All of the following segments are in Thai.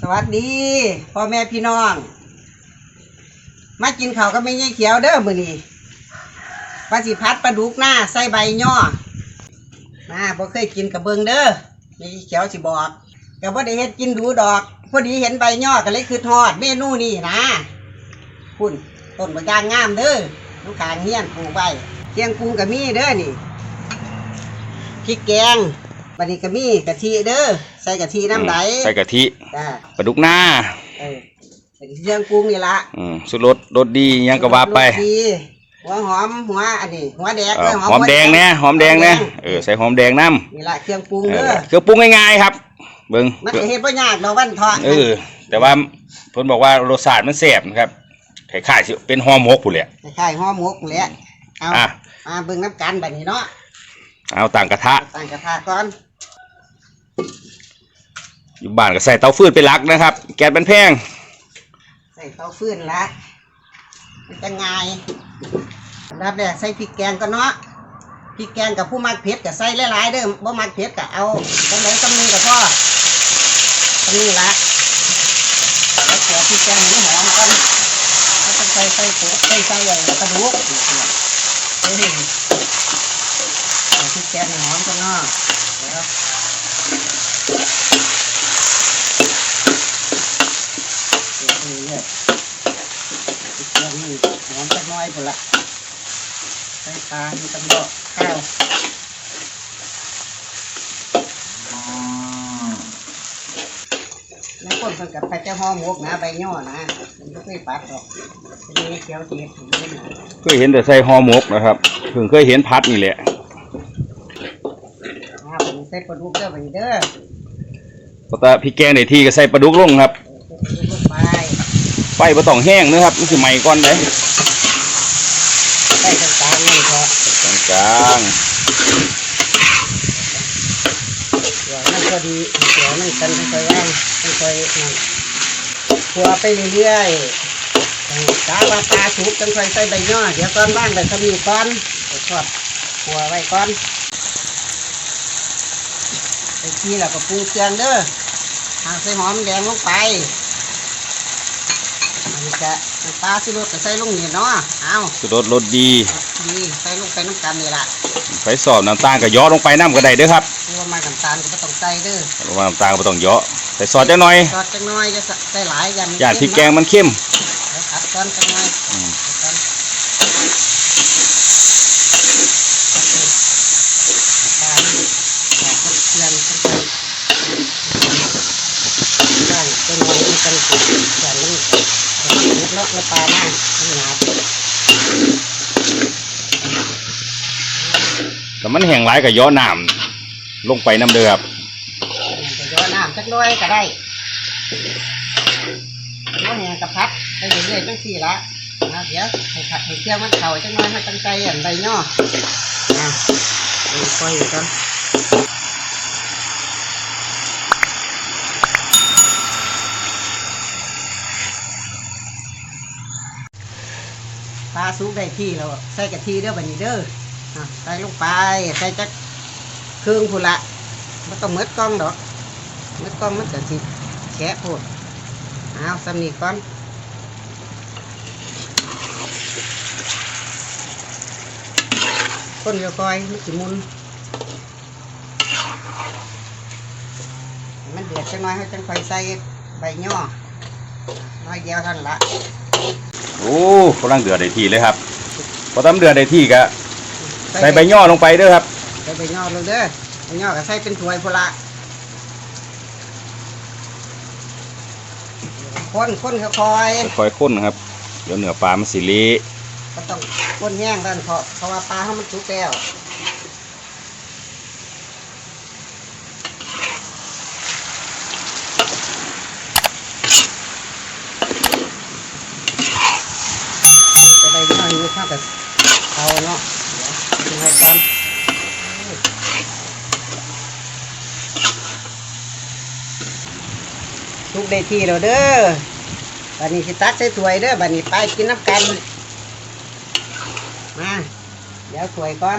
สวัสดีพ่อแม่พี่น้อง มากินข้าวก็ไม่ยายเขียวเด้อมือนี้ปลาสิพัดปลาดุกหน้าใส่ใบย่อมาบ่เคยกินกับเบิงเด้อไม่ยายเขียวสิบอกก็บ่ได้เฮ็ดกินดูดอกพอดีเห็นใบย่อก็เลยคือทอดเมนูนี้นะคุณต้นบะยางงามเด้อลูกขางเฮี้ยนปลูกไว้เคียงปรุงก็มีเด้อนี่พริกแกงบัดนี้ก็มีกะทิเด้อ ส่กะทิน้ำไหลใส่กะทิจ้าปลาดุกหน้าเออเป็นเครื่องปรุงนี่ละอืมสุดรสรสดีอิหยังก็ว่าไปรสดีหัวหอมหัวอันนี้หัวแดงเอเด้ออหอมแดงเนี่ยหอมแดงเนี่ยหอมเออใส่หอมแดงน้นี่ละเครื่องปรุงำเอเด้ออเครื่องปรุงง่ายๆครับ เบิ่งมันจะเฮ็ดบ่ยากดอกวันทอดเออ แต่ว่าเพิ่นบอกว่ารสชาติมันแซ่บนะครับคล้ายๆสิเป็นห่อหมกพู่นแหละ คล้ายๆห่อหมกนี่แหละเอาอะ มาเบิ่งน้ำกันบัดนี้เนาะเอาต่างกระทะตั้งกระทะก่อน อยู่บ้านก็ใส่เตาฟืนเป็นหลักนะครับ แก๊สมันแพง ใส่เตาฟืนละมันจะง่ายอันดับแรกใส่พริกแกงก่อนเนาะพริกแกงกับผู้มักเผ็ดก็ใส่หลายๆเด้อบ่มักเผ็ดก็เอาจังไดตำนึงก็พอตำนึงละแล้วเกลือพริกแกงห้มันหอมก่อนแล้วก็ใส่ใส่โขใส่ใส่ใหญ่กระดูกเฮ้ยพริกแกงหอมกันเนาะแล้วเดี๋ยวนี่ พริกแกงนี่หอมสักหน้อยพุ่นละใส่ปลามีตำโลข้าวแล้วคนเพิ่นกับไปเจ้าห่อหมกนะใบย่อนะมันก็เคยปัดหรอกเป็นเขียวเทียบถึงนี่นะเคยเห็นแต่ใส่ห่อหมกนะครับเพิ่งเคยเห็นพัดนี่แหละอ่าผมใส่ปลาดุกเด้อไปเด้อพอตาพริกแกงในที่ก็ใส่ปลาดุกลงครับ ใส่ปลาดุกลงไป ไฟบ่ต้องแห้งนะครับมันสิไหม้ก่อนเด้ใส่ต่างๆนี่พอกลางเดี๋ยวนั่นก็ดีเดี๋ยวนั่นกันค่อยๆย่างค่อยๆนั่นขัวไปเรื่อยๆกาว่าปลาสุกจังค่อยใส่ใบย่อเดี๋ยวตอนว่างไปทำอยู่ก่อนไปทอดขัวไว้ก่อนไปทีแล้วก็ปรุงเครื่องเด้อหาใส่หอมแดงลงไป อันนี้จะน้ำปลาสิรสก็ใส่ลงนี่เนาะเอาๆสุดรสรสดี ดีใส่ลงไปน้ำกันนี่ละไฟสอบน้ำตาลก็เยาะลงไปน้ำก็ได้เด้อครับตัวมาน้ำตาลก็ไม่ต้องใส่เด้อระว่าน้ำตาลก็บ่ต้องเยาะใส่ซอสจักหน่อยซอสจังน้อยจะใส่หลายอย่างย่านพริกแกงมันเข้มแล้วขัดก้อนจังน้อยอืมขัดก้อนน้ำตาลใส่เครื่องจังเลยใช่จังน้อยมันกันอย่างนี้นิ ดเนาะในปลาหน้ามันหนาแต่มันแห้งหลายก็เยาะน้ำลงไปน้ำเด้อครับจะย้อนน้ำจักหน้อยก็ได้ย้อนแหงกับพัดไปเรื่อยๆจังสี่ละนะเดี๋ยวให้ผัดให้เที่ยวมันเข่าจังน้อยให้ตั้งใจอันใบย่ออะดูค่อยกันปลา สุกได้ที่แล้วใส่กะทิเด้อบันนี้เด้อใส่ลงไปใส่จักเครื่องพุละไม่ต้องมืดกล้องดอกมืดกล้องมันจะสิแฉะโพดเอาสำนีก่อนคนเดียวคอยมันสิมุนมันเดือดจังน้อยให้จังคอยใส่ใบย่อน้อยเดียวท่านั้นละ โอ้กำลังเดือดได้ที่เลยครับ พอทำเดือดได้ที่ก็ใส่ใบย่อลงไปเด้อครับ ใส่ใบย่อลงเด้อใบย่อก็ใส่เป็นถ้วยพนละคนคนค่อยๆค่อยๆข้นนะครับ เดี๋ยวเนื้อปลามันสิเละก็ต้องก้นแย่งกันเพราะเพราะว่าปลาเขามันสุกแล้ว จะได้ย่อยอยู่ข้ากับเอาเนาะเดี๋ยวให้กันทุกได้ที่เราเด้อบันนี้สิตักใส่ถ้วยเด้อบันนี้ไปกินน้ำกัน มา เดี๋ยวสวยก่อน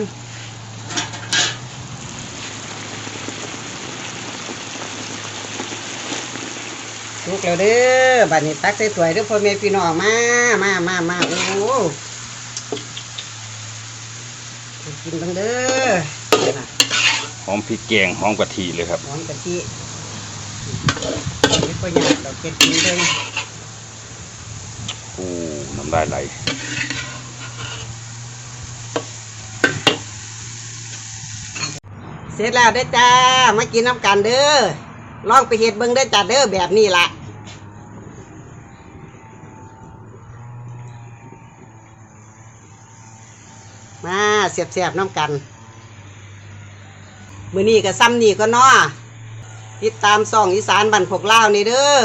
สสุกแล้วเด้อบัดนี้ตักใส่ถ้วยเด้อพ่อแม่พี่น้องมามามามาโอ้โหกินเบังเด้อนี่ล่ะหอมพริกแกงหอมกะทิเลยครับหอมกะทินี่ก็ยากดอกเก็ดกินเด้งโอ้น้ำลายไหลเสร็จแล้วเด้อจ้ามากินน้ำกันเด้อลองไปเฮ็ดเบิ่งเด้อจ้าเด้อแบบนี้ล่ะ มาเสียบๆน้ำกัน มือนี่กับซ้ำนี่ก็นอติดตามซ่องอีสานบันพกเล่านี่เด้อ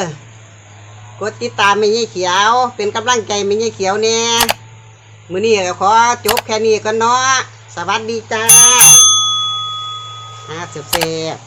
กดติดตามไม่ยี่เขียว เป็นกำลังใจไม่ยี่เขียวแน่มือนี่ก็ขอจบแค่นี้ก็นอสวัสดีจ้าอาเสียบ